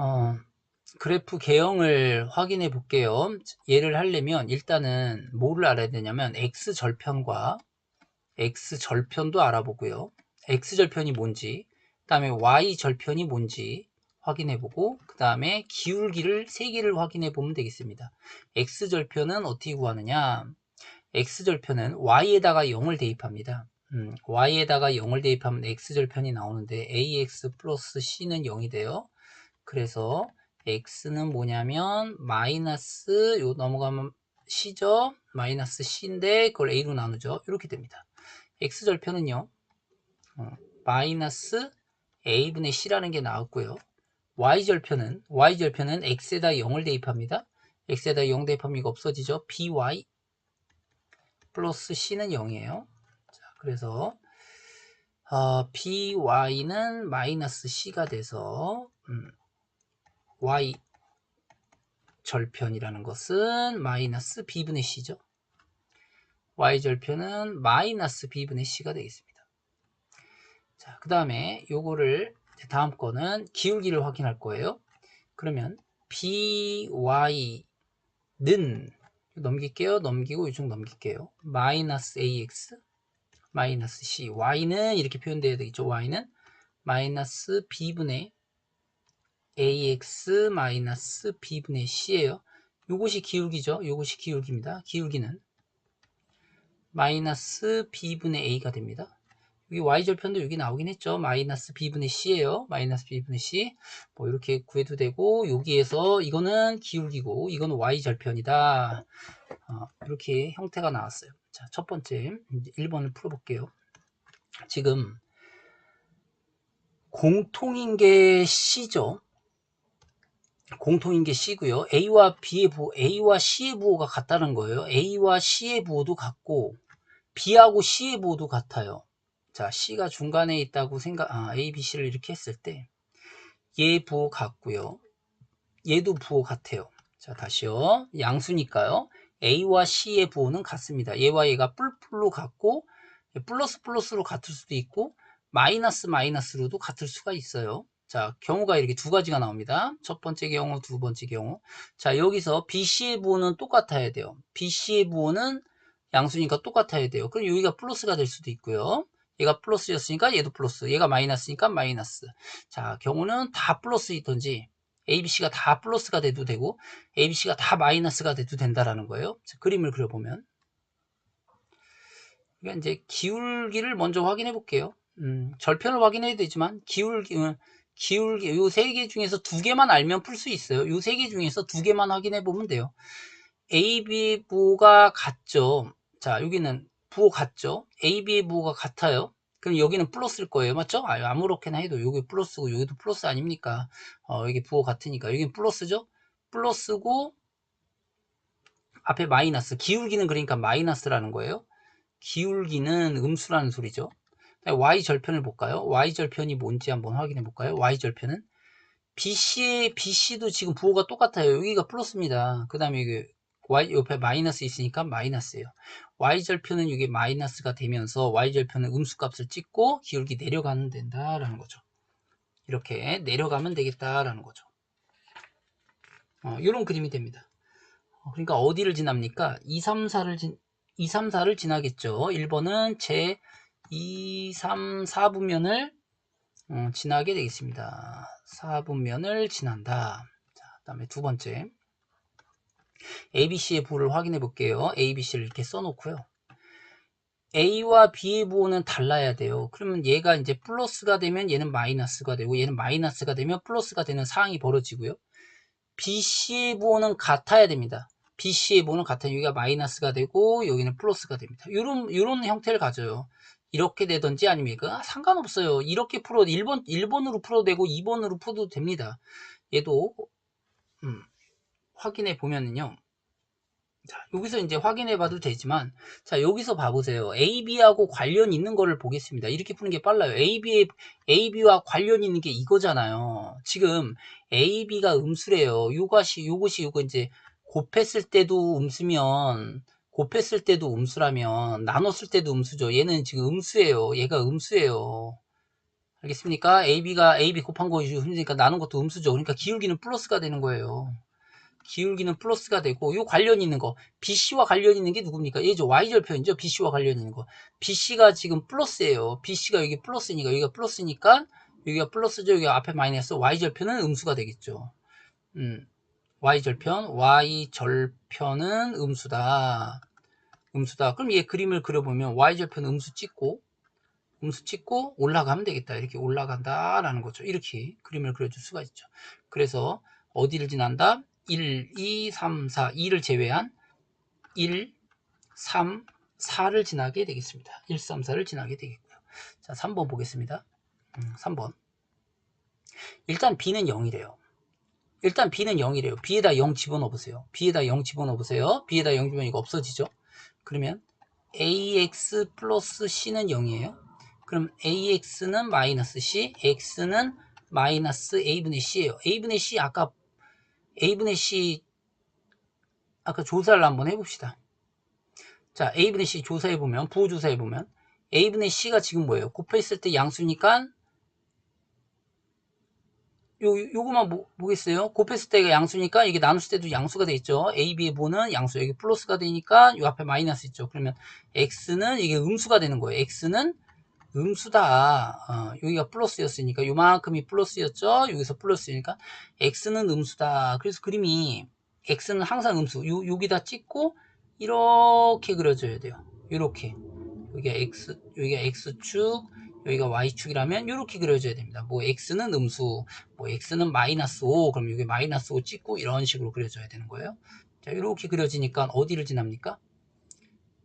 어, 그래프 개형을 확인해 볼게요. 얘를 하려면 일단은 뭐를 알아야 되냐면 x절편과 x절편도 알아보고요. x절편이 뭔지, 그 다음에 y절편이 뭔지 확인해 보고, 그 다음에 기울기를 세 개를 확인해 보면 되겠습니다. x절편은 어떻게 구하느냐? x절편은 y에다가 0을 대입합니다. 음, y에다가 0을 대입하면 x절편이 나오는데 ax 플러스 c는 0이 돼요. 그래서 x는 뭐냐면 마이너스 요 넘어가면 c죠. 마이너스 c인데 그걸 a로 나누죠. 이렇게 됩니다. x절편은요. 어, 마이너스 a분의 c라는 게 나왔고요. y절편은 y절편은 x에다 0을 대입합니다. x에다 0 대입하면 이거 없어지죠. by 플러스 c는 0이에요. 자, 그래서 어, by는 마이너스 c가 돼서 음, y 절편이라는 것은 마이너스 b분의 c죠. y 절편은 마이너스 b분의 c가 되겠습니다. 자, 그 다음에 요거를 다음 거는 기울기를 확인할 거예요. 그러면 by는 넘길게요. 넘기고 이쪽 넘길게요. 마이너스 ax 마이너스 c y는 이렇게 표현되어야 되겠죠. y는 마이너스 b분의 ax 마이너스 b분의 c예요. 요것이 기울기죠. 요것이 기울기입니다. 기울기는 마이너스 b분의 a가 됩니다. 여기 y절편도 여기 나오긴 했죠. 마이너스 b분의 c예요. 마이너스 b분의 c. 뭐 이렇게 구해도 되고 여기에서 이거는 기울기고 이거는 y절편이다. 어, 이렇게 형태가 나왔어요. 자, 첫 번째 1번을 풀어볼게요. 지금 공통인 게 c죠. 공통인 게 C고요. A와 B의 부호, A와 C의 부호가 같다는 거예요. A와 C의 부호도 같고 B하고 C의 부호도 같아요. 자, C가 중간에 있다고 생각, 아, A, B, C를 이렇게 했을 때, 얘 부호 같고요. 얘도 부호 같아요. 자, 다시요. 양수니까요. A와 C의 부호는 같습니다. 얘와 얘가 뿔뿔로 같고, 플러스 플러스로 같을 수도 있고, 마이너스 마이너스로도 같을 수가 있어요. 자, 경우가 이렇게 두 가지가 나옵니다. 첫 번째 경우, 두 번째 경우. 자, 여기서 BC의 부호는 똑같아야 돼요. BC의 부호는 양수니까 똑같아야 돼요. 그럼 여기가 플러스가 될 수도 있고요. 얘가 플러스였으니까 얘도 플러스, 얘가 마이너스니까 마이너스. 자, 경우는 다 플러스이든지 ABC가 다 플러스가 돼도 되고 ABC가 다 마이너스가 돼도 된다라는 거예요. 자, 그림을 그려보면 그러니까 이제 기울기를 먼저 확인해 볼게요. 음, 절편을 확인해야 되지만 기울기 음, 기울기 요 세 개 중에서 두 개만 알면 풀 수 있어요. 요 세 개 중에서 두 개만 확인해 보면 돼요. AB 부호가 같죠. 자, 여기는 부호 같죠. AB의 부호가 같아요. 그럼 여기는 플러스일 거예요. 맞죠? 아, 아무렇게나 해도 여기 플러스고 여기도 플러스 아닙니까? 어, 여기 부호 같으니까. 여기는 플러스죠? 플러스고 앞에 마이너스. 기울기는 그러니까 마이너스라는 거예요. 기울기는 음수라는 소리죠. Y절편을 볼까요? y절편이 뭔지 한번 확인해 볼까요? y절편은 BC의 BC도 지금 부호가 똑같아요. 여기가 플러스입니다. 그 다음에 이게 y 옆에 마이너스 있으니까 마이너스예요. y절편은 이게 마이너스가 되면서 y절편은 음수값을 찍고 기울기 내려가면 된다라는 거죠. 이렇게 내려가면 되겠다라는 거죠. 어, 이런 그림이 됩니다. 어, 그러니까 어디를 지납니까? 2, 3, 4를 지, 2, 3, 4를 지나겠죠. 1번은 제 2, 3, 4분면을 어, 지나게 되겠습니다. 4분면을 지난다. 자, 그 다음에 두 번째 ABC의 부호를 확인해 볼게요. ABC를 이렇게 써놓고요. A와 B의 부호는 달라야 돼요. 그러면 얘가 이제 플러스가 되면 얘는 마이너스가 되고 얘는 마이너스가 되면 플러스가 되는 상황이 벌어지고요. BC의 부호는 같아야 됩니다. BC의 부호는 같아요. 여기가 마이너스가 되고 여기는 플러스가 됩니다. 이런 이런 형태를 가져요. 이렇게 되든지 아니면 아, 상관없어요. 이렇게 풀어도 1번, 1번으로 풀어도 되고 2번으로 풀어도 됩니다. 얘도 음, 확인해 보면은요. 자, 여기서 이제 확인해 봐도 되지만 자, 여기서 봐 보세요. AB하고 관련 있는 거를 보겠습니다. 이렇게 푸는 게 빨라요. AB, AB와 관련 있는 게 이거잖아요. 지금 AB가 음수래요. 요것이, 요것이 요거 이제 곱했을 때도 음수면 곱했을 때도 음수라면 나눴을 때도 음수죠. 얘는 지금 음수예요. 얘가 음수예요. 알겠습니까? AB가 AB 곱한 거 힘드니까 나눈 것도 음수죠. 그러니까 기울기는 플러스가 되는 거예요. 기울기는 플러스가 되고 요 관련 있는 거 BC와 관련 있는 게 누굽니까? 얘죠. Y절편이죠. BC와 관련 있는 거. BC가 지금 플러스예요. BC가 여기 플러스니까 여기가 플러스니까 여기가 플러스죠. 여기 앞에 마이너스 Y절편은 음수가 되겠죠. 음. Y절편 Y절편은 음수다. 음수다. 그럼 얘 그림을 그려보면 Y절편 음수 찍고 음수 찍고 올라가면 되겠다. 이렇게 올라간다라는 거죠. 이렇게 그림을 그려줄 수가 있죠. 그래서 어디를 지난다? 1, 2, 3, 4, 2를 제외한 1, 3, 4를 지나게 되겠습니다. 1, 3, 4를 지나게 되겠고요. 자, 3번 보겠습니다. 음, 3번. 일단 B는 0이래요. 일단 B는 0이래요. B에다 0 집어넣어 보세요. B에다 0 집어넣어 보세요. B에다 0 집어넣으면 이거 없어지죠. 그러면 AX 플러스 C는 0이에요. 그럼 AX는 마이너스 C, X는 마이너스 A분의 C예요. A분의 C 아까 A분의 C 아까 조사를 한번 해봅시다. 자, A분의 C 조사해보면, 부호조사해보면, A분의 C가 지금 뭐예요? 곱했을 때 양수니까, 요, 요거만 뭐, 보겠어요? 곱했을 때가 양수니까, 이게 나눴을 때도 양수가 돼 있죠? A, B의 보는 양수, 여기 플러스가 되니까, 요 앞에 마이너스 있죠? 그러면, X는 이게 음수가 되는 거예요. X는 음수다. 어, 여기가 플러스였으니까 요만큼이 플러스였죠. 여기서 플러스니까 x는 음수다. 그래서 그림이 x는 항상 음수. 요, 여기다 찍고 이렇게 그려줘야 돼요. 이렇게 여기가 x 여기가 x축 여기가 y축이라면 이렇게 그려줘야 됩니다. 뭐 x는 음수, 뭐 x는 마이너스 5 그럼 여기 마이너스 5 찍고 이런 식으로 그려줘야 되는 거예요. 자 이렇게 그려지니까 어디를 지납니까?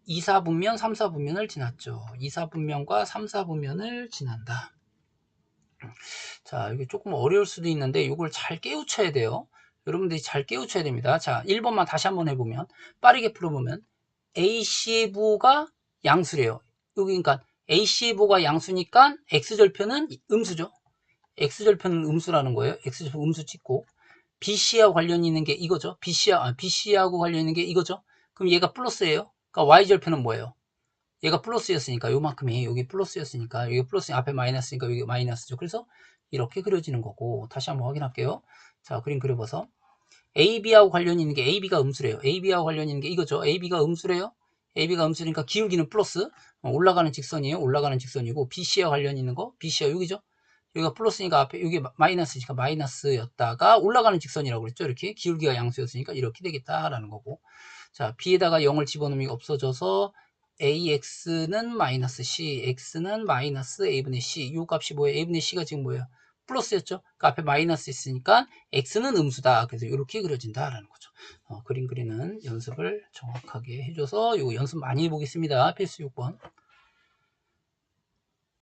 2, 4분면, 3, 4분면을 지났죠. 2, 4분면과 3, 4분면을 지난다. 자, 이게 조금 어려울 수도 있는데 이걸 잘 깨우쳐야 돼요. 여러분들이 잘 깨우쳐야 됩니다. 자, 1번만 다시 한번 해보면 빠르게 풀어보면 AC의 부호가 양수래요. 여기 그러니까 AC의 부호가 양수니까 X절편은 음수죠. X절편은 음수라는 거예요. X절편 음수 찍고 BC와 관련 있는 게 이거죠. BC와, 아, BC하고 관련 있는 게 이거죠. 그럼 얘가 플러스예요. 그러니까 y절편은 뭐예요? 얘가 플러스였으니까 요만큼이 여기 플러스였으니까 여기 플러스 앞에 마이너스니까 여기 마이너스죠. 그래서 이렇게 그려지는 거고 다시 한번 확인할게요. 자 그림 그려봐서 AB하고 관련 있는 게 AB가 음수래요. AB하고 관련 있는 게 이거죠. AB가 음수래요. AB가 음수니까 기울기는 플러스 어, 올라가는 직선이에요. 올라가는 직선이고 BC와 관련 있는 거 BC와 여기죠. 여기가 플러스니까 앞에 여기 마이너스니까 마이너스였다가 올라가는 직선이라고 그랬죠. 이렇게 기울기가 양수였으니까 이렇게 되겠다라는 거고 자, B에다가 0을 집어넣으면 없어져서 AX는 마이너스 C, X는 마이너스 A분의 C. 이 값이 뭐예요? A분의 C가 지금 뭐예요? 플러스였죠? 그 앞에 마이너스 있으니까 X는 음수다. 그래서 이렇게 그려진다라는 거죠. 어, 그림 그리는 연습을 정확하게 해줘서 이거 연습 많이 해보겠습니다. 필수 6번.